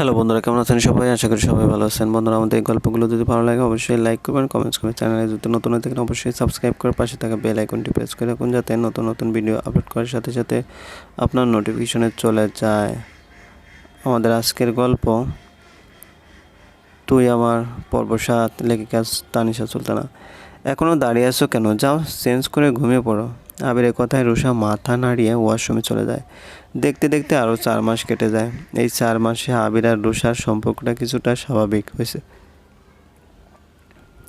Hello বন্ধুরা, কেমন আছেন সবাই? আশা করি সবাই ভালো আছেন। বন্ধুরা, আমাদের এই গল্পগুলো যদি ভালো লাগে, অবশ্যই লাইক করবেন কমেন্টস করবেন চ্যানেলে যদি নতুন হয়ে থাকেন, অবশ্যই সাবস্ক্রাইব করে পাশে থাকা বেল আইকনটি প্রেস করে রাখুন, যাতে নতুন নতুন ভিডিও আপলোড করার সাথে সাথে আপনার নোটিফিকেশনে চলে যায়। আমাদের আজকের গল্প, তুই আমার পর্ব সাত লেখিকা তানিশা সুলতানা। এখনও দাঁড়িয়ে আছো কেন? যাও চেঞ্জ করে ঘুমিয়ে পড়ো। আবিরের কথায় রুষা মাথা নাড়িয়ে ওয়াশরুমে চলে যায়। দেখতে দেখতে আরও চার মাস কেটে যায়। এই চার মাসে আবির আর রুষার সম্পর্কটা কিছুটা স্বাভাবিক হয়েছে।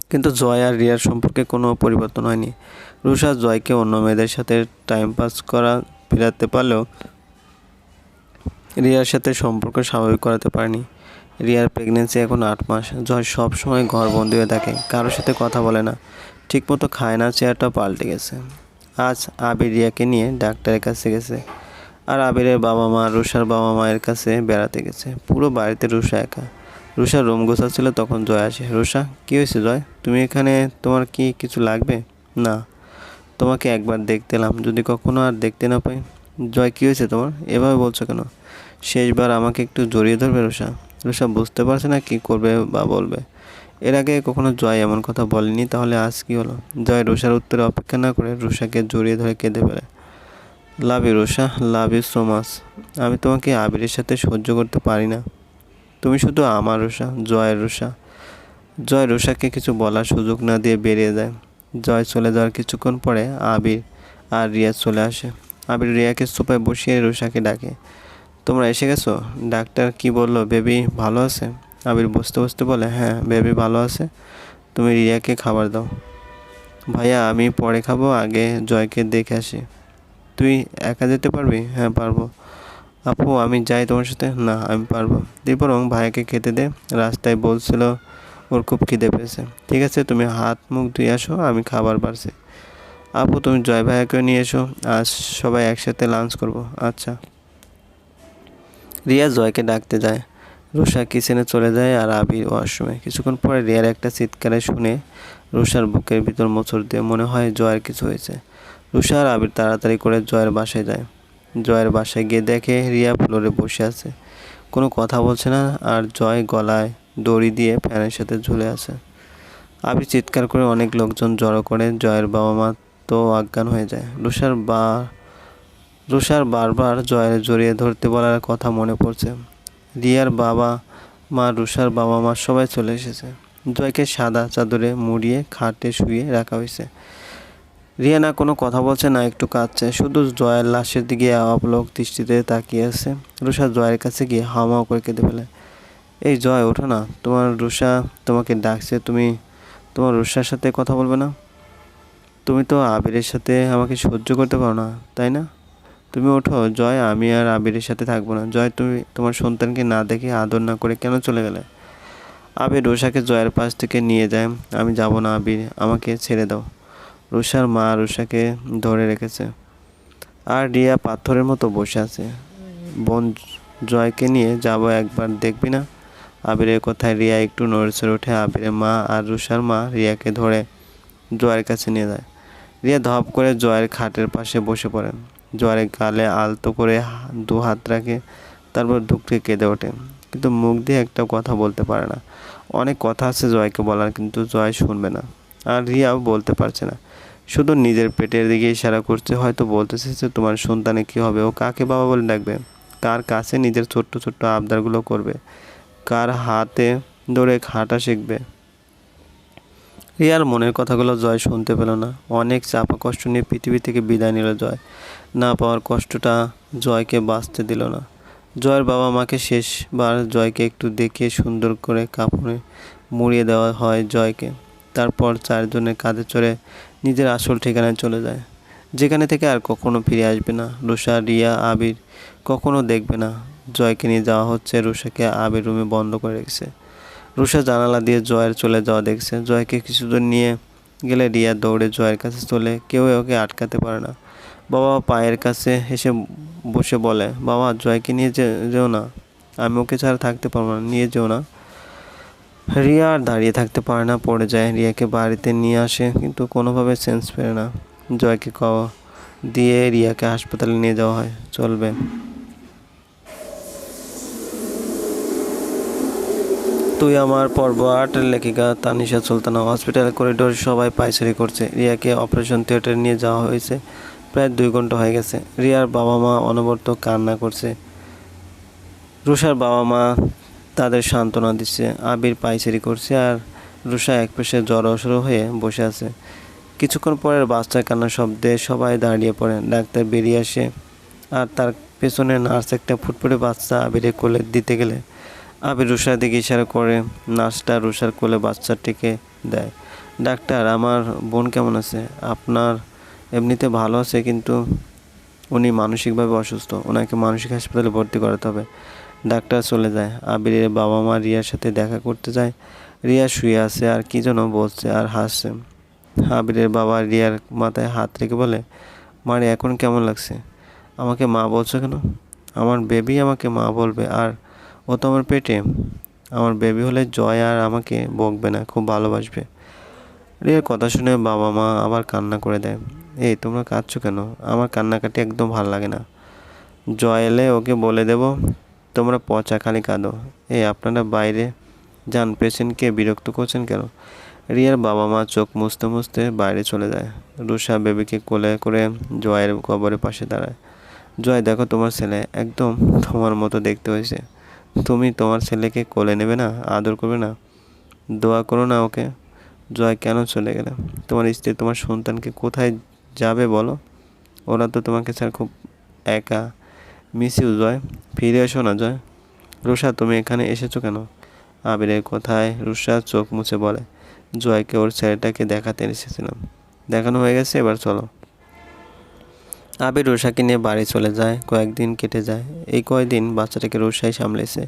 কিন্তু জয় আর রিয়ার সম্পর্কে কোনো পরিবর্তন হয়নি। রুষা জয়কে অন্য মেয়েদের সাথে টাইম পাস করা ফেরাতে পারলেও রিয়ার সাথে সম্পর্ক স্বাভাবিক করাতে পারেনি। রিয়ার প্রেগনেন্সি এখন আট মাস। জয় সব সময় ঘর বন্দি হয়ে থাকে, কারোর সাথে কথা বলে না। ঠিকমতো খায় না চেয়ারটা পাল্টে গেছে। আজ আবির রিয়াকে নিয়ে ডাক্তারের কাছে গেছে। আর আবিরের বাবা মা রুষার বাবা মায়ের কাছে বেড়াতে গেছে। পুরো বাড়িতে রুষা একা। রুষার রুম গোছাচ্ছিল তখন জয় আসে। রুষা কী হয়েছে জয়? তুমি এখানে তোমার কি কিছু লাগবে? না। তোমাকে একবার দেখতে এলাম। যদি কখনো আর দেখতে না পাই, জয়, কী হয়েছে তোমার? এভাবে বলছো কেন? শেষবার আমাকে একটু জড়িয়ে ধরবে রুষা রুষা বুঝতে পারছে না কি করবে বা বলবে। এর আগে কখনো জয় এমন কথা বলেনি, তাহলে আজ কি হলো? জয় রুষার উত্তরে অপেক্ষা না করে রুষাকে জড়িয়ে ধরে কেঁদে ফেলে। Love you Rusha love you so much. আমি তোমাকে আবিরের সাথে সহ্য করতে পারি না। তুমি শুধু আমার রুষা জয়ের রুষা জয় রুষাকে কিছু বলার সুযোগ না দিয়ে বেরিয়ে যায়। জয় চলে যাওয়ার কিছুক্ষণ পরে আবির আর রিয়া চলে আসে। আবির রিয়াকে সোফায় বসিয়ে রুষাকে ডাকে, তোমরা এসে গেছো? ডাক্তার কি বলল, বেবি ভালো আছে? আবির বসতে বসতে বলে হ্যাঁ বেবি ভালো আছে। তুমি রিয়াকে খাবার দাও। ভাইয়া, আমি পরে খাব, আগে জয়কে দেখে আসি। তুই একা যেতে পারবি? হ্যাঁ পারব। আপু, আমি যাই তোমার সাথে? না, আমি পারব। দিয়ে বরং ভাইয়াকে খেতে দে। রাস্তায় বলছিল, ওর খুব খিদে পেয়েছে। ঠিক আছে, তুমি হাত মুখ ধুয়ে আসো, আমি খাবার বাড়ছি। আপু, তুমি জয় ভাইয়াকে নিয়ে এসো, আজ সবাই একসাথে লাঞ্চ করব। আচ্ছা। রিয়া জয়কে ডাকতে যায়। রুষা কিচেনে চলে যায় আর আবির ওয়াশরুমে কিছুক্ষণ পরে রিয়ার একটা চিৎকারে শুনে রুষার বুকের ভিতর মোচড় দিয়ে মনে হয় জয়ের কিছু হয়েছে। রুষা আবির তাড়াতাড়ি করে জয়ের বাসায় যায়। জয়ের বাসায় গিয়ে দেখে রিয়া ফ্লোরে বসে আছে। কোনো কথা বলছে না আর জয় গলায় দড়ি দিয়ে ফ্যানের সাথে ঝুলে আছে। আবির চিৎকার করে অনেক লোকজন জড়ো করে জয়ের বাবা মা তো অজ্ঞান হয়ে যায়। রুষার বা রুষার বারবার জয়ের জড়িয়ে ধরতে বলার কথা মনে পড়ছে। রিয়ার বাবা মা রুষার বাবা মা সবাই চলে এসেছে। জয়কে সাদা চাদরে মুড়িয়ে খাটে শুয়ে রাখা হয়েছে। রিয়া না কোনো কথা বলছে না, একটু কাঁদছে। শুধু জয়ের লাশের দিকে অবলোক দৃষ্টিতে তাকিয়ে আছে। রুষা জয়ের কাছে গিয়ে হাওমাও করে কেঁদে ফেলে। এই জয়, ওঠো না। তোমার রুষা তোমাকে ডাকছে। তুমি, তোমার রুষার সাথে কথা বলবে না। তুমি তো আবিরের সাথে আমাকে সহ্য করতে পারো না, তাই না? তুমি ওঠো। জয়, আমি আর আবিরের সাথে থাকব না। জয়, তুমি তোমার সন্তানকে না দেখে আদর না করে কেন চলে গেলে? আবির রুষাকে জয়ের পাশ থেকে নিয়ে যায়। আমি যাব না আবির। আমাকে ছেড়ে দাও। রুষার মা রুষাকে ধরে রেখেছে। আর রিয়া পাথরের মতো বসে আছে। বোন জয়কে নিয়ে যাব একবার, দেখবি না? আবিরের কথায় রিয়া একটু নড়েচড়ে ওঠে। আবিরের মা আর রুষার মা রিয়াকে ধরে জয়ের কাছে নিয়ে যায়। রিয়া ধপ করে জয়ের খাটের পাশে বসে পড়েন জয়ের গালে আলতো করে দু হাত রাখে, তারপর ধুকতে কেঁদে ওঠে। কিন্তু মুখ দিয়ে একটা কথা বলতে পারে না। অনেক কথা আছে জয়কে বলার, কিন্তু জয় শুনবে না। আর রিয়াও বলতে পারছে না। শুধু নিজের পেটের দিকে ইশারা করছে, হয়তো বলতেছে যে তোমার সন্তানে কী হবে? ও কাকে বাবা বলে ডাকবে? কার কাছে নিজের ছোট্ট ছোট্ট আবদারগুলো করবে? কার হাতে ধরে হাঁটা শিখবে? রিয়ার মনের কথাগুলো জয় শুনতে পেল না। অনেক চাপা কষ্ট নিয়ে পৃথিবী থেকে বিদায় নিল জয়। না পাওয়ার কষ্টটা জয়কে বাঁচতে দিল না। জয়ের বাবা মাকে শেষবার জয়কে একটু দেখে সুন্দর করে কাপড়ে মুড়িয়ে দেওয়া হয় জয়কে। তারপর চারজনের কাঁধে চড়ে নিজের আসল ঠিকানায় চলে যায়। যেখানে থেকে আর কখনো ফিরে আসবে না। রুষা রিয়া, আবির কখনো দেখবে না। জয়কে নিয়ে যাওয়া হচ্ছে রুষাকে আবির রুমে বন্ধ করে রেখেছে। রুষা জানালা দিয়ে জয়ের চলে যাওয়া দেখছে। জয়কে কিছুদূর নিয়ে গেলে রিয়া দৌড়ে জয়ের কাছে চলে। কেউ ওকে আটকাতে পারে না। বাবা পায়ের কাছে এসে বসে বলে, বাবা, জয়কে নিয়ে যেও না। আমি ওকে ছাড়া থাকতে পারব না। নিয়ে যেও না। রিয়া আর দাঁড়িয়ে থাকতে পারে না, পড়ে যায়। রিয়াকে বাড়িতে নিয়ে আসে, কিন্তু কোনোভাবে সেন্স পেরে না। জয়কে ক দিয়ে রিয়াকে হাসপাতালে নিয়ে যাওয়া হয়। চলবে। তুই আমার পর্ব আটের লেখিকা তানিশা সুলতানা হসপিটাল করিডোর সবাই পাইচারি করছে। রিয়াকে অপারেশন থিয়েটারে নিয়ে যাওয়া হয়েছে। প্রায় দুই ঘণ্টা হয়ে গেছে। রিয়ার বাবা মা অনবরত কান্না করছে। রুষার বাবা মা তাদের সান্ত্বনা দিচ্ছে। আবির পাইচারি করছে আর রুষা এক পাশে জড়সড় হয়ে বসে আছে। কিছুক্ষণ পরে বাচ্চার কান্নার শব্দে সবাই দাঁড়িয়ে পড়ে। ডাক্তার বেরিয়ে আসে আর তার পেছনে নার্স একটা ফুটফুটে বাচ্চা আবিরে কোলে দিতে গেলে। আবির রুষার দিকে ইশারা করে। নার্সটা রুষার কোলে বাচ্চাটিকে দেয়। ডাক্তার, আমার বোন কেমন আছে? আপনার এমনিতে ভালো আছে, কিন্তু উনি মানসিকভাবে অসুস্থ। ওনাকে মানসিক হাসপাতালে ভর্তি করাতে হবে। ডাক্তার চলে যায়। আবিরের বাবা মা রিয়ার সাথে দেখা করতে যায়। রিয়া শুয়ে আছে আর কি যেন বলছে আর হাসছে। আবিরের বাবা রিয়ার মাথায় হাত রেখে বলে, মারে, এখন কেমন লাগছে? আমাকে মা বলছো কেন? আমার বেবি আমাকে মা বলবে আর ও তো আমার পেটে। আমার বেবি হলে জয় আর আমাকে বকবে না, খুব ভালোবাসবে। রিয়ার কথা শুনে বাবা মা আবার কান্না করে দেয়, এই, তোমরা কাঁদছো কেন? আমার কান্নাকাটি একদম ভালো লাগে না। জয় এলে ওকে বলে দেব তোমরা পচা খালি কাঁদো। এই আপনারা বাইরে যান, পেশেন্টকে বিরক্ত করছেন কেন? রিয়ার বাবা মা চোখ মুছতে মুছতে বাইরে চলে যায়। রুষা বেবিকে কোলে করে জয়ের কবরের পাশে দাঁড়ায়। জয়, দেখো তোমার ছেলে একদম তোমার মতো দেখতে হয়েছে। তুমি তোমার ছেলেকে কোলে নেবে না, আদর করবে না? দোয়া করো না ওকে। জয়, কেন চলে গেলে? তোমার স্ত্রী তোমার সন্তানকে কোথায় যাবে বলো? ওরা তো তোমাকে স্যার খুব একা। Miss you, Joy. ফিরে এসো না, জয়। রুষা তুমি এখানে এসেছ কেন? আবিরের কথায় রুষা চোখ মুছে বলে, জয়কে ওর ছেলেটাকে দেখাতে এসেছিলাম। দেখানো হয়ে গেছে, এবার চলো। আবির রুষাকে নিয়ে বাড়ি চলে যায়, কয়েকদিন কেটে যায়। এই কয়েকদিন বাচ্চাটাকে রুষাই সামলেছে।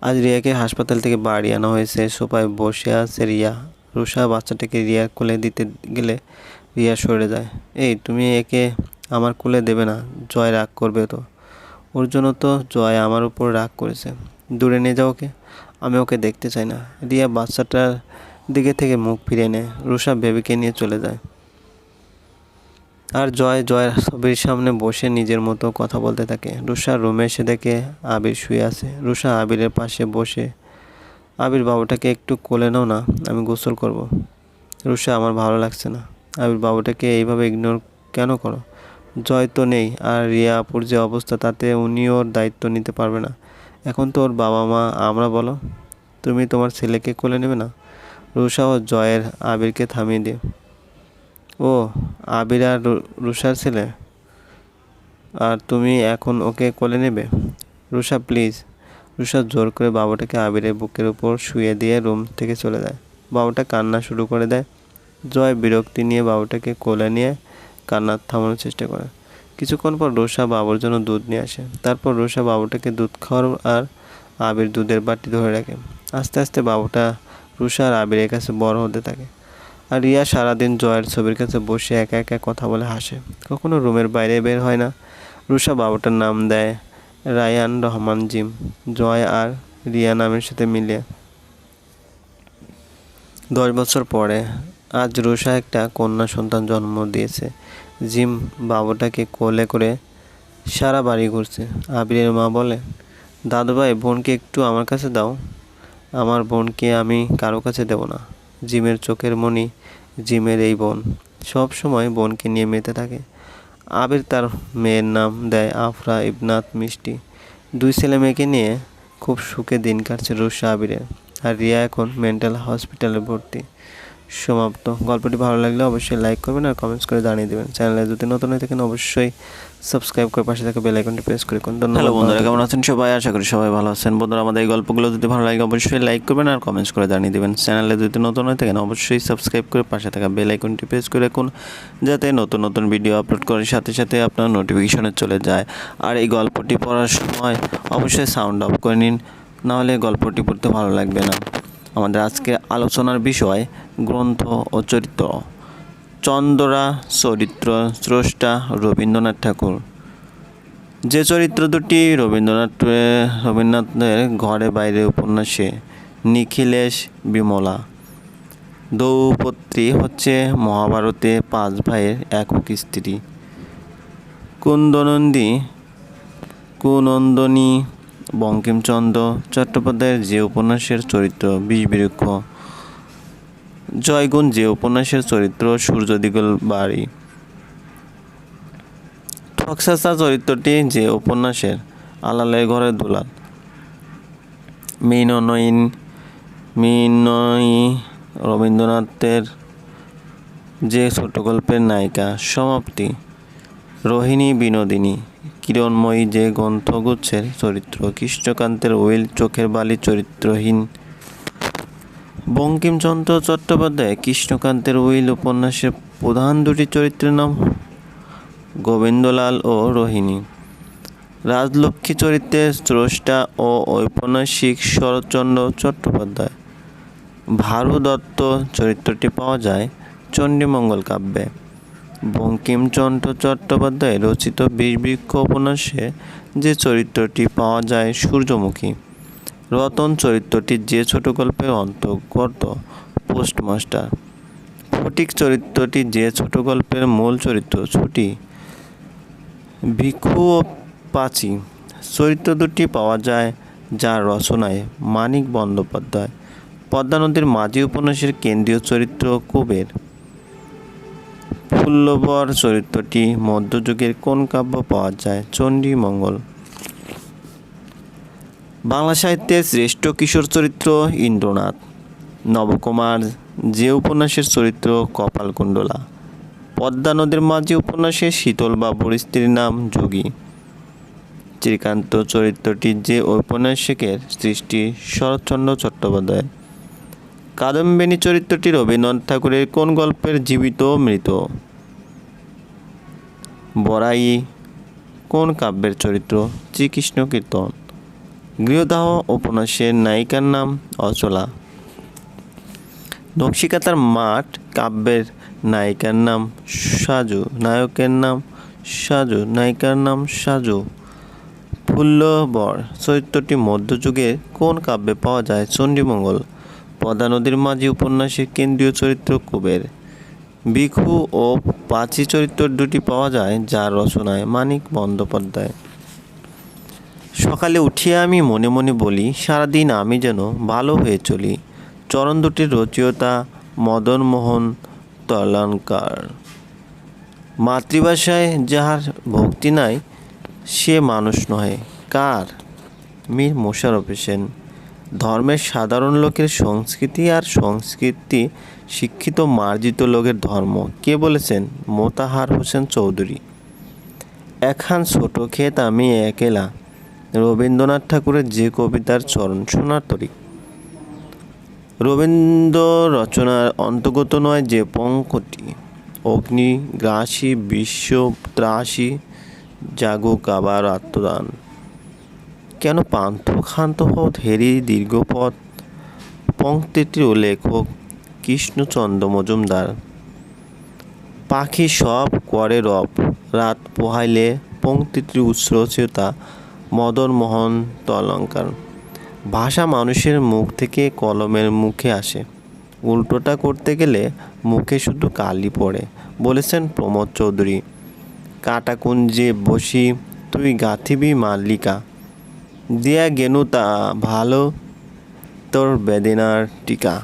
আজ রিয়াকে হাসপাতাল থেকে বাড়ি আনা হয়েছে। সোফায় বসে আছে রিয়া। রুষা বাচ্চাটাকে রিয়া কোলে দিতে গেলে রিয়া সরে যায়। এই, তুমি একে আমার কোলে দেবে না। জয় রাগ করবে তো। ওর জন্য তো জয় আমার উপর রাগ করেছে। দূরে নিয়ে যাও ওকে। আমি ওকে দেখতে চাই না। রিয়া বাচ্চাটার দিকে থেকে মুখ ফিরে নেয়। রুষা বেবিকে নিয়ে চলে যায়। আর জয়, জয়ের ছবির সামনে বসে নিজের মতো কথা বলতে থাকে। রুষা রুমে এসে দেখে আবির শুয়ে আছে। রুষা আবিরের পাশে বসে, আবির বাবুটাকে একটু কোলে নাও না, আমি গোসল করব। রুষা আমার ভালো লাগছে না। আবির বাবুটাকে এইভাবে ইগনোর কেন করো? জয় তো নেই, আর রিয়া আপুর যে অবস্থা তাতে উনি ওর দায়িত্ব নিতে পারবে না। এখন তো ওর বাবা মা আমরা বলো, তুমি তোমার ছেলেকে কোলে নেবে না? রুষা ও জয়ের আবিরকে থামিয়ে দিয়ে ও, আবির আর রুষার ছেলে? আর তুমি এখন ওকে কোলে নেবে? রুষা প্লিজ রুষা জোর করে বাবুটাকে আবিরের বুকের উপর শুয়ে দিয়ে রুম থেকে চলে যায়। বাবাটা কান্না শুরু করে দেয়। জয় বিরক্তি নিয়ে বাবুটাকে কোলে নিয়ে কান্না থামানোর চেষ্টা করে। কিছুক্ষণ পর রুষা বাবুর জন্য দুধ নিয়ে আসে। তারপর রুষা বাবুটাকে দুধ খাওয়ার আর আবির দুধের বাটি ধরে রাখে। আস্তে আস্তে বাবুটা রুষা আর আবিরের কাছে বড় হতে থাকে। আর রিয়া সারাদিন জয়ের ছবির কাছে বসে একা একা কথা বলে হাসে। কখনো রুমের বাইরে বের হয় না। রুষা বাবুটার নাম দেয় রায়ান রহমান জিম। জয় আর রিয়া নামের সাথে মিলে। দশ বছর পরে আজ রুষা একটা কন্যা সন্তান জন্ম দিয়েছে। জিম বাবুটাকে কোলে করে সারা বাড়ি ঘুরছে। আবিরের মা বলে দাদুভাই বোনকে একটু আমার কাছে দাও। আমার বোনকে আমি কারও কাছে দেব না। জিমের চোখের মণি জিমের এই বোন। সব সময় বোনকে নিয়ে মেতে থাকে। আবির তার মেয়ের নাম দেয় আফরা ইবনাথ মিষ্টি। দুই ছেলে মেয়েকে নিয়ে খুব সুখে দিন কাটছে রুষা আবিরের। আর রিয়া এখন মেন্টাল হসপিটালে ভর্তি। সমাপ্ত। গল্পটি ভালো লাগলে অবশ্যই লাইক করবেন আর কমেন্টস করে জানিয়ে দেবেন। চ্যানেলে যদি নতুন হয়ে থাকেন অবশ্যই সাবস্ক্রাইব করে পাশে থাকা বেল আইকনটি প্রেস করে কোন হ্যালো বন্ধুরা কেমন আছেন সবাই? আশা করি সবাই ভালো আছেন। বন্ধুরা আমাদের এই গল্পগুলো যদি ভালো লাগে অবশ্যই লাইক করবেন আর কমেন্টস করে জানিয়ে দেবেন। চ্যানেলে যদি নতুন হয়ে থাকেন অবশ্যই সাবস্ক্রাইব করে পাশে থাকা বেল আইকনটি প্রেস করে রাখুন যাতে নতুন নতুন ভিডিও আপলোড করার সাথে সাথে আপনার নোটিফিকেশনে চলে যায়। আর এই গল্পটি পড়ার সময় অবশ্যই সাউন্ড অফ করে নিন নাহলে গল্পটি পড়তে ভালো লাগবে না। আমাদের আজকে আলোচনার বিষয় গ্রন্থ ও চরিত্র। চন্দ্রা চরিত্র স্রষ্টা রবীন্দ্রনাথ ঠাকুর। যে চরিত্র দুটি রবীন্দ্রনাথ, রবীন্দ্রনাথের ঘরে বাইরে উপন্যাসে নিখিলেশ বিমলা। দ্রৌপদী হচ্ছে মহাভারতে পাঁচ ভাইয়ের একক স্ত্রী। কুন্দনন্দী, কুনন্দনী বঙ্কিমচন্দ্র চট্টোপাধ্যায়ের যে উপন্যাসের চরিত্র বিষবৃক্ষ। জয়গুণ যে উপন্যাসের চরিত্র সূর্য দিগল বাড়ি। ঠকসাসা চরিত্রটি যে উপন্যাসের আলালের ঘরের দুলাল। মিননয়ন মিনয়ী রবীন্দ্রনাথের যে ছোট গল্পের নায়িকা সমাপ্তি। রোহিণী বিনোদিনী, কিরণময়ী যে গ্রন্থগুচ্ছের চরিত্র, কৃষ্ণকান্তের উইল চোখের বালি চরিত্রহীন। বঙ্কিমচন্দ্র চট্টোপাধ্যায়, কৃষ্ণকান্তের উইল উপন্যাসের প্রধান দুটি চরিত্রের নাম গোবিন্দলাল ও রোহিণী। রাজলক্ষ্মী চরিত্রের স্রষ্টা ও ঔপন্যাসিক শরৎচন্দ্র চট্টোপাধ্যায়। ভারু দত্ত চরিত্রটি পাওয়া যায় চণ্ডীমঙ্গল কাব্যে। বঙ্কিমচন্দ্র চট্টোপাধ্যায় রচিত বিষবৃক্ষ উপন্যাসে যে চরিত্রটি পাওয়া যায় সূর্যমুখী, রতন চরিত্রটি যে ছোট গল্পের অন্তর্গত পোস্টমাস্টার, ফটিক চরিত্রটি যে ছোট গল্পের মূল চরিত্র ছুটি, ভিক্ষু ও পাচি, চরিত্র দুটি পাওয়া যায় যার রচনায় মানিক বন্দ্যোপাধ্যায়, পদ্মা নদীর মাঝি উপন্যাসের কেন্দ্রীয় চরিত্র কুবের। ফুল্লবর চরিত্রটি মধ্যযুগের কোন কাব্য পাওয়া যায়? চণ্ডীমঙ্গল বাংলা সাহিত্যের শ্রেষ্ঠ কিশোর চরিত্র ইন্দ্রনাথ। নবকুমার যে উপন্যাসের চরিত্র কপালকুণ্ডলা পদ্মা নদীর মাঝি উপন্যাসে শীতল বাবুর স্ত্রীর নাম যোগী। শ্রীকান্ত চরিত্রটি যে ঔপন্যাসিকের সৃষ্টি শরৎচন্দ্র চট্টোপাধ্যায় কাদম্বিনী চরিত্রটি রবীন্দ্রনাথ ঠাকুরের কোন গল্পের জীবিত মৃত? বরাই কোন কাব্যের চরিত্র? শ্রীকৃষ্ণ কীর্তন। গৃহদাহ উপন্যাসের নায়িকার নাম অচলা। নকশিকাতার মাঠ কাব্যের নায়িকার নাম সাজু। নায়কের নাম সাজু। নায়িকার নাম সাজু। ফুল্লবর চরিত্রটি মধ্যযুগের কোন কাব্যে পাওয়া যায়? চণ্ডীমঙ্গল। পদ্মা নদীর মাঝি উপন্যাসের কেন্দ্রীয় চরিত্র কুবের। ভিখু ও পাচি চরিত্র দুটি পাওয়া যায়, যার রচনায় মানিক বন্দ্যোপাধ্যায়। সকালে উঠিয়ে আমি মনে মনে বলি, সারাদিন আমি যেন ভালো হয়ে চলি চরণ দুটির রচয়িতা মদন মোহন তলানকার। মাতৃভাষায় যাহার ভক্তি নাই, সে মানুষ নহে। কার? মীর মোশাররফ হোসেন। ধর্মের সাধারণ লোকের সংস্কৃতি আর সংস্কৃতি শিক্ষিত মার্জিত লোকের ধর্ম। কে বলেছেন? মোতাহার হোসেন চৌধুরী। একখান ছোট ক্ষেত আমি একেলা। রবীন্দ্রনাথ ঠাকুরের যে কবিতার চরণ শোনার তরিক রবীন্দ্র রচনার অন্তর্গত নয় যে পঙ্কটি অগ্নি, গ্রাসী, বিশ্ব ত্রাসী জাগুক আবার আত্মদান। কেন পান্থ হও ধেরি দীর্ঘপথ? পঙ্ক্তিটির লেখক কৃষ্ণচন্দ্র মজুমদার। পাখি সব করে রব। রাত পোহাইলে পঙ্ক্তিটির মদন মোহন তলঙ্কার। ভাষা মানুষের মুখ থেকে কলমের মুখে আসে। উল্টোটা করতে গেলে মুখে শুধু কালি পড়ে, বলেছেন প্রমোদ চৌধুরী। কাটাকুঞ্জে বসি তুই গাঁথিবি মাল্লিকা। দিয়া গেনু তা ভালো তোর বেদনার টিকা।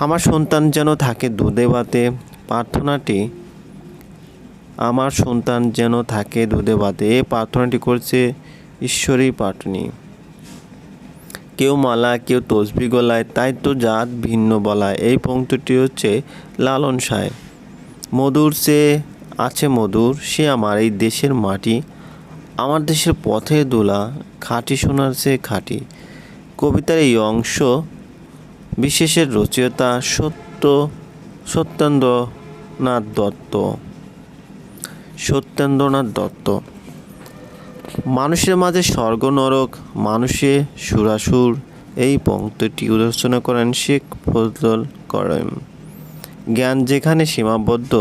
আমার সন্তান যেন থাকে দুধে ভাতে, প্রার্থনাটি, আমার সন্তান যেন থাকে দুধে ভাতে, এই প্রার্থনাটি করছে ঈশ্বরী পাটনি। কেউ মালা, কেউ তসবি গলায়, তাই তো জাত ভিন্ন বলায়। এই পংক্তিটি হচ্ছে লালন সাহেব মধুর সে আছে মধুর, সে আমার এই দেশের মাটি। আমার দেশের পথে দোলা, খাঁটি সোনার সে খাঁটি। কবিতার এই অংশ বিশেষের রচয়িতা সত্য, সত্যেন্দ্রনাথ দত্ত। সত্যেন্দ্রনাথ দত্ত। মানুষের মাঝে স্বর্গ নরক, মানুষে সুরাসুর। এই পংক্তিটি রচনা করেন শেখ ফজল করেন জ্ঞান যেখানে সীমাবদ্ধ,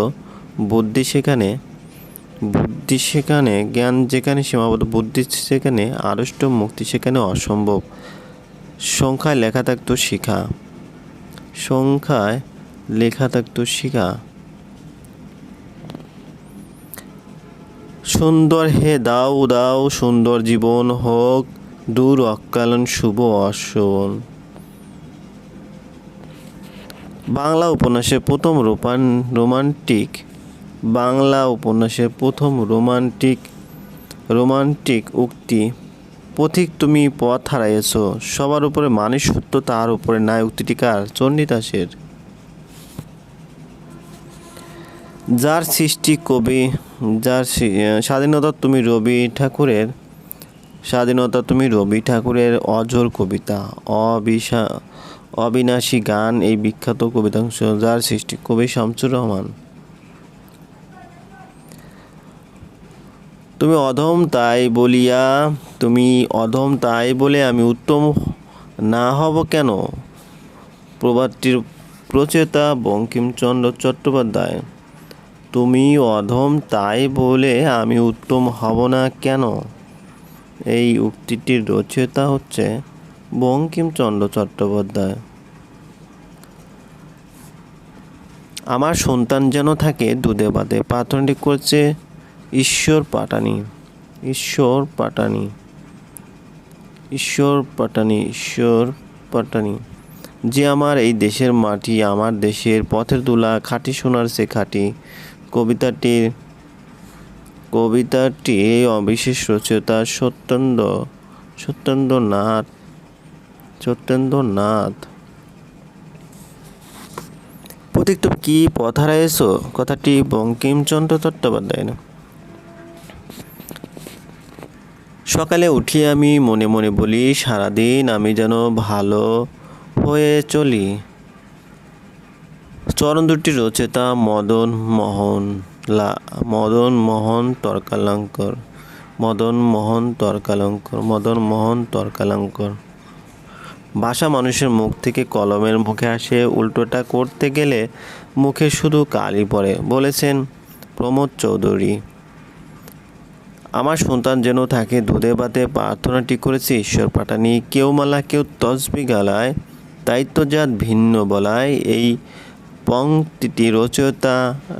বুদ্ধি সেখানে বুদ্ধি সেখানে জ্ঞান যেখানে সীমাবদ্ধ, বুদ্ধি সেখানে আড়ষ্ট মুক্তি সেখানে অসম্ভব। সংখ্যায় লেখা থাকতো শিখা। সংখ্যায় লেখা থাকতো শিখা। সুন্দর হে দাও দাও সুন্দর জীবন হোক, দূর অকালন শুভ অশোভন বাংলা উপন্যাসের প্রথম রোমান, রোমান্টিক বাংলা উপন্যাসের প্রথম রোমান্টিক রোমান্টিক উক্তি, পথিক তুমি পথ হারাইয়েছ, সবার উপরে মানুষ সত্য তার উপরে নাই উক্তিটি কার? চণ্ডীদাসের যার সৃষ্টি কবি, যার স্বাধীনতা তুমি রবি ঠাকুরের, স্বাধীনতা তুমি রবি ঠাকুরের অজর কবিতা, অবিশা, অবিনাশী গান, এই বিখ্যাত কবিতাংশ, যার সৃষ্টি কবি শামসুর রহমান। তুমি অধম তাই বলিয়া, তুমি অধম তাই বলে আমি উত্তম না হব কেন? প্রবাদটির প্রচেতা বঙ্কিমচন্দ্র চট্টোপাধ্যায়, তুমি অধম তাই বলে আমি উত্তম হব না কেন? এই উক্তিটির রচয়িতা হচ্ছে বঙ্কিমচন্দ্র চট্টোপাধ্যায়। আমার সন্তান যেন থাকে, দুধে বাদে প্রার্থনাটি করছে ঈশ্বর পাটানি ঈশ্বর পাটানি ঈশ্বর পাটানি ঈশ্বর পাটানি। যে আমার এই দেশের মাটি, আমার দেশের পথের তুলা খাঁটি সোনার সে খাঁটি, কবিতাটির কবিতাটি অবিশেষ রচয়িতা সত্যেন্দ্র, সত্যেন্দ্রনাথ সত্যেন্দ্রনাথ। প্রতীক তুমি কি পথ হারাইছ? কথাটি বঙ্কিমচন্দ্র চট্টোপাধ্যায় সকালে উঠি আমি, মনে মনে বলি, সারাদিন আমি যেন ভালো হয়ে চলি। চরণ দুটি রচয়িতা মদন মোহন লা, মদন মোহন তর্কালঙ্কর, মদন মোহন তর্কালঙ্কর, মদন মোহন তর্কালঙ্কর। ভাষা মানুষের মুখ থেকে কলমের মুখে আসে, উল্টোটা করতে গেলে মুখে শুধু কালি পড়ে, বলেছেন প্রমোদ চৌধুরী। আমার সন্তান যেন থাকে দুধে ভাতে প্রার্থনাটি করেছে, ঈশ্বর পাঠানি কেউ মালা, কেউ তসবি গালায়। দায়িত্বজাত ভিন্ন বলায়, এই পংক্তিটি রচয়তা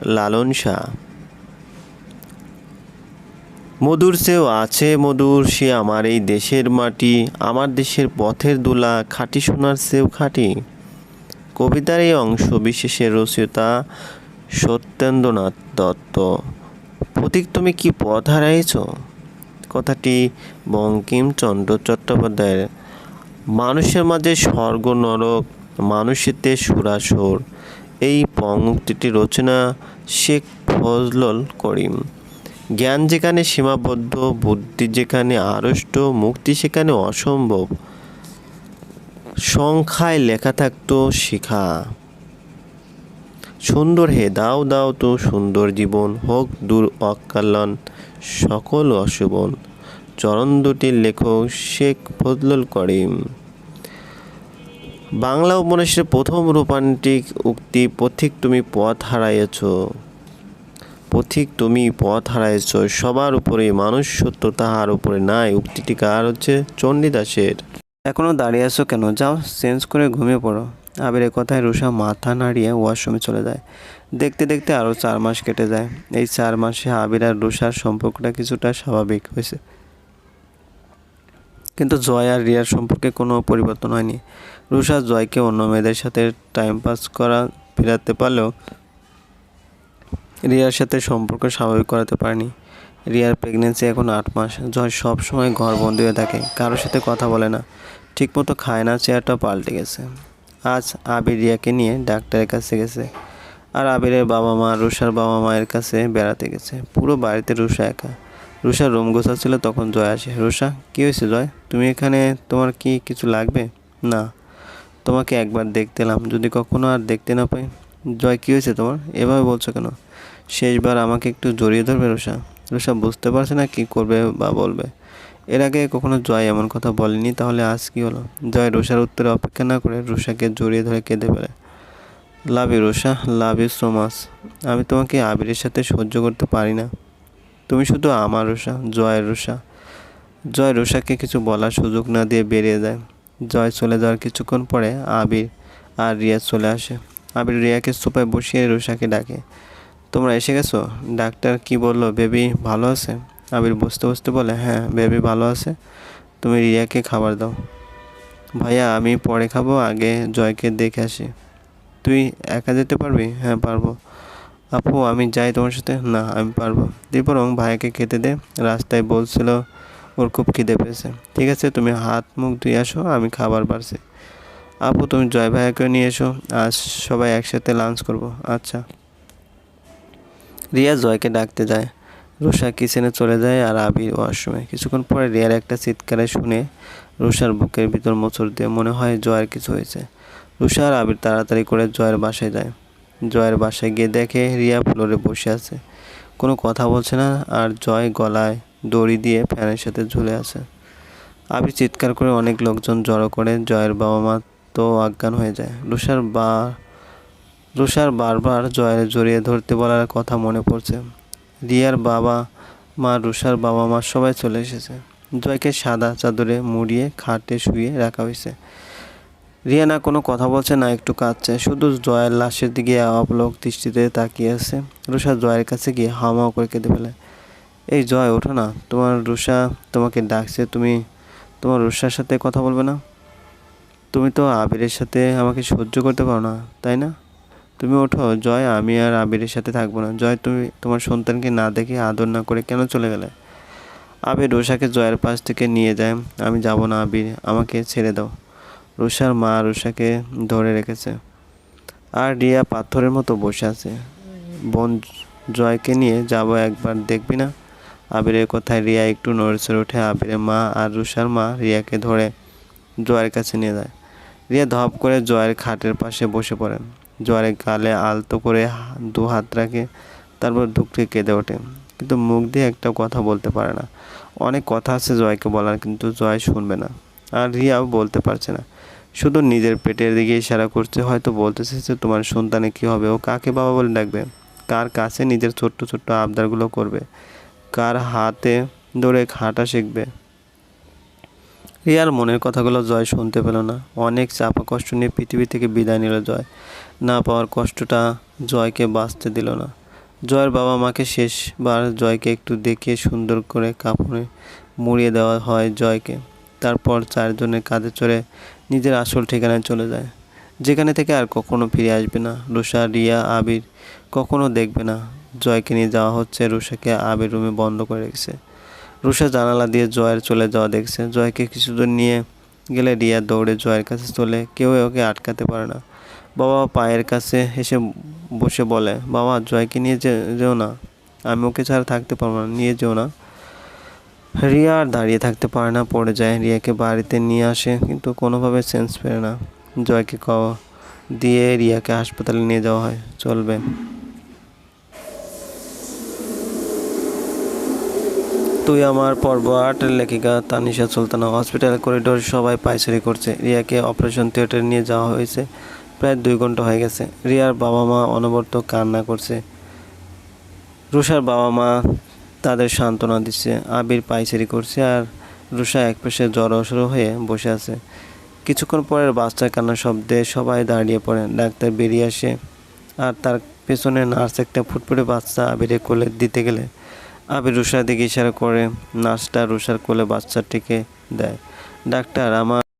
লালন শাহ। মধুর সেও আছে মধুর, সে আমার এই দেশের মাটি, আমার দেশের পথের দোলা, খাঁটি সোনার সেও খাঁটি। কবিতার এই অংশ বিশেষের রচয়িতা সত্যেন্দ্রনাথ দত্ত। প্রতীক, তুমি কি পথ হারাইছ? কথাটি বঙ্কিমচন্দ্র চট্টোপাধ্যায়ের। মানুষের মাঝে স্বর্গ, নরক, মানুষেতে সুরাসুর। এই পঙ্ক্তিটি রচনা শেখ ফজলুল করিম। জ্ঞান যেখানে সীমাবদ্ধ, বুদ্ধি যেখানে আড়ষ্ট, মুক্তি সেখানে অসম্ভব। সংখ্যায় লেখা থাকতো শিখা। সুন্দর হে, দাও দাও তো সুন্দর জীবন হোক দূর অকল্যাণ সকল অশুভন। চরণ দুটির লেখক শেখ ফজলুল করিম। বাংলা উপন্যাসের প্রথম রোমান্টিক উক্তি, পথিক তুমি পথ হারাইয়াছ। পথিক তুমি পথ হারাইছ সবার উপরে মানুষ সত্য তাহার উপরে নাই। উক্তিটি কার হচ্ছে? চণ্ডীদাসের। এখনও দাঁড়িয়ে আছো কেন? যাও, চেঞ্জ করে ঘুমিয়ে পড়ো। আবিরের কথায় রুষা মাথা নাড়িয়ে ওয়াশরুমে চলে যায়। দেখতে দেখতে আরও চার মাস কেটে যায়। এই চার মাসে আবির আর রুষার সম্পর্কটা কিছুটা স্বাভাবিক হয়েছে। কিন্তু জয় আর রিয়ার সম্পর্কে কোনো পরিবর্তন হয়নি। রুষা জয়কে অন্য মেয়েদের সাথে টাইম পাস করা ফেরাতে পারলেও রিয়ার সাথে সম্পর্ক স্বাভাবিক করাতে পারেনি। রিয়ার প্রেগনেন্সি এখন আট মাস। জয় সব সময় ঘরবন্দি হয়ে থাকে। কারোর সাথে কথা বলে না। ঠিকমতো খায় না চেয়ারটা পাল্টে গেছে। আজ আবির রিয়াকে নিয়ে ডাক্তারের কাছে গেছে আর আবিরের বাবা মা রুষার বাবা মায়ের কাছে বেড়াতে গেছে। পুরো বাড়িতে রুষা একা। রুষার রুম গোছাচ্ছিল তখন জয় আসে। রুষা কী হয়েছে জয়? তুমি এখানে তোমার কি কিছু লাগবে? না। তোমাকে একবার দেখতে এলাম। যদি কখনো আর দেখতে না পাই, জয়, কী হয়েছে তোমার? এভাবে বলছো কেন? শেষবার আমাকে একটু জড়িয়ে ধরবে রুষা রুষা বুঝতে পারছে না কি করবে বা বলবে। এর আগে কখনো জয় এমন কথা বলেনি, তাহলে আজ কি হলো? জয় রুষার উত্তরে অপেক্ষা না করে রুষাকে জড়িয়ে ধরে কেঁদে ফেলে। Love you Rusha love you so much আমি তোমাকে আবিরের সাথে সহ্য করতে পারি না। তুমি শুধু আমার রুষা, জয়ের রুষা। জয় রুষাকে কিছু বলার সুযোগ না দিয়ে বেরিয়ে যায়। জয় চলে যাওয়ার কিছুক্ষণ পরে আবির আর রিয়া চলে আসে। আবির রিয়াকে সোফায় বসিয়ে রুষাকে ডাকে, তোমরা এসে গেছো? ডাক্তার কি বলল? বেবি ভালো আছে? আবির বুঝতে বুঝতে বলে হ্যাঁ বেবি ভালো আছে, তুমি রিয়াকে খাবার দাও। ভাইয়া, আমি পরে খাব, আগে জয়কে দেখে আসি। তুই একা যেতে পারবি? হ্যাঁ পারব। আপু, আমি যাই তোমার সাথে? না, আমি পারব। দিয়ে বরং ভাইয়াকে খেতে দে। রাস্তায় বলছিল, ওর খুব খিদে পেয়েছে। ঠিক আছে, তুমি হাত মুখ ধুয়ে আসো, আমি খাবার পারছি আপু, তুমি জয় ভাইয়াকে নিয়ে এসো, আজ সবাই একসাথে লাঞ্চ করব। আচ্ছা। রিয়া জয়কে ডাকতে যায়। রুষা কিচেনে চলে যায় আর আবির ওয়াশরুমে কিছুক্ষণ পরে রিয়ার একটা চিৎকারে শুনে রুষার বুকের ভিতর মোচড় দিয়ে মনে হয় জয়ের কিছু হয়েছে। রুষা আর আবির তাড়াতাড়ি করে জয়ের বাসায় যায়। জয়ের বাসায় গিয়ে দেখে রিয়া ফ্লোরে বসে আছে। কোনো কথা বলছে না আর জয় গলায় দড়ি দিয়ে ফ্যানের সাথে ঝুলে আছে। আবির চিৎকার করে অনেক লোকজন জড়ো করে জয়ের বাবা মা তো অজ্ঞান হয়ে যায়। রুষার বা রুষার বারবার জয়ের জড়িয়ে ধরতে বলার কথা মনে পড়ছে। রিয়ার বাবা মা রুষার বাবা মা সবাই চলে এসেছে। জয়কে সাদা চাদরে মুড়িয়ে, খাটে শুয়ে রাখা হয়েছে। রিয়া না কোনো কথা বলছে না, একটু কাঁদছে। শুধু জয়ের লাশের দিকে অপলক দৃষ্টিতে তাকিয়ে আছে। রুষা জয়ের কাছে গিয়ে হাওয়া করে কেঁদে ফেলে। এই জয়, ওঠো না। তোমার রুষা তোমাকে ডাকছে। তুমি, তোমার রুষার সাথে কথা বলবে না। তুমি তো আবিরের সাথে আমাকে সহ্য করতে পারো না, তাই না? তুমি ওঠো, জয়, আমি আর আবিরের সাথে থাকব না। জয়, তুমি তোমার সন্তানকে না দেখে আদর না করে কেন চলে গেলে? আবির রুষাকে জয়ের পাশ থেকে নিয়ে যায়। আমি যাব না, আবির, আমাকে ছেড়ে দাও। রুষার মা রুষাকে ধরে রেখেছে। আর রিয়া পাথরের মতো বসে আছে। বোন জয়কে নিয়ে যাব একবার, দেখবি না? আবিরের কথায় রিয়া একটু নড়েচড়ে ওঠে। আবিরের মা আর রুষার মা রিয়াকে ধরে জয়ের কাছে নিয়ে যায়। রিয়া ধপ করে জয়ের খাটের পাশে বসে পড়ে। জয়ের গালে আলতো করে দু হাত রাখে, তারপর ধুকতে কেঁদে ওঠে। কিন্তু মুখ দিয়ে একটা কথা বলতে পারে না। অনেক কথা আছে জয়কে বলার, কিন্তু জয় শুনবে না। আর রিয়াও বলতে পারছে না। শুধু নিজের পেটের দিকে ইশারা করছে, হয়তো বলতেছে যে তোমার সন্তানে কি হবে? ও কাকে বাবা বলে ডাকবে? কার কাছে নিজের ছোট্ট ছোট্ট আবদারগুলো করবে? কার হাতে ধরে হাঁটা শিখবে? রিয়ার মনের কথাগুলো জয় শুনতে পেল না। অনেক চাপা কষ্ট নিয়ে পৃথিবী থেকে বিদায় নিল জয়। না পাওয়ার কষ্টটা জয়কে বাঁচতে দিল না। জয়ের বাবা মাকে শেষবার জয়কে একটু দেখিয়ে সুন্দর করে কাপড়ে মুড়িয়ে দেওয়া হয় জয়কে। তারপর চারজনের কাঁধে চড়ে নিজের আসল ঠিকানায় চলে যায়। যেখানে থেকে আর কখনো ফিরে আসবে না। রুষা রিয়া, আবির কখনো দেখবে না। জয়কে নিয়ে যাওয়া হচ্ছে রুষাকে আবির রুমে বন্ধ করে রেখেছে। রুষা জানালা দিয়ে জয়ের চলে যাওয়া দেখছে। জয়কে কিছুদূর নিয়ে গেলে রিয়া দৌড়ে জয়ের কাছে চলে। কেউ ওকে আটকাতে পারে না। বাবা পায়ের কাছে এসে বসে বলে, বাবা, জয়কে নিয়ে যেও না। আমি ওকে ছাড়া থাকতে পারব না। নিয়ে যেও না। রিয়া আর দাঁড়িয়ে থাকতে পারে না, পড়ে যায়। রিয়াকে বাড়িতে নিয়ে আসে, কিন্তু কোনোভাবে সেন্স পেরে না। জয়কে ক দিয়ে রিয়াকে হাসপাতালে নিয়ে যাওয়া হয়। চলবে। তুই আমার পর্ব আটের লেখিকা তানিশা সুলতানা হসপিটাল করিডোর সবাই পাইচারি করছে। রিয়াকে অপারেশন থিয়েটারে নিয়ে যাওয়া হয়েছে। প্রায় দুই ঘণ্টা হয়ে গেছে। রিয়ার বাবা মা অনবরত কান্না করছে। রুষার বাবা মা তাদের সান্ত্বনা দিচ্ছে, আবির পাইচারি করছে আর রুষা এক পাশে জড়সড় হয়ে বসে আছে। কিছুক্ষণ পরে বাচ্চার কান্নার শব্দে সবাই দাঁড়িয়ে পড়ে। ডাক্তার বেরিয়ে আসে আর তার পেছনে নার্স একটা ফুটফুটে বাচ্চা আবিরে কোলে দিতে গেলে আবির রুষার দিকে ইশারা করে নার্সটা রুষার কোলে বাচ্চাটিকে দেয়। ডাক্তার আমার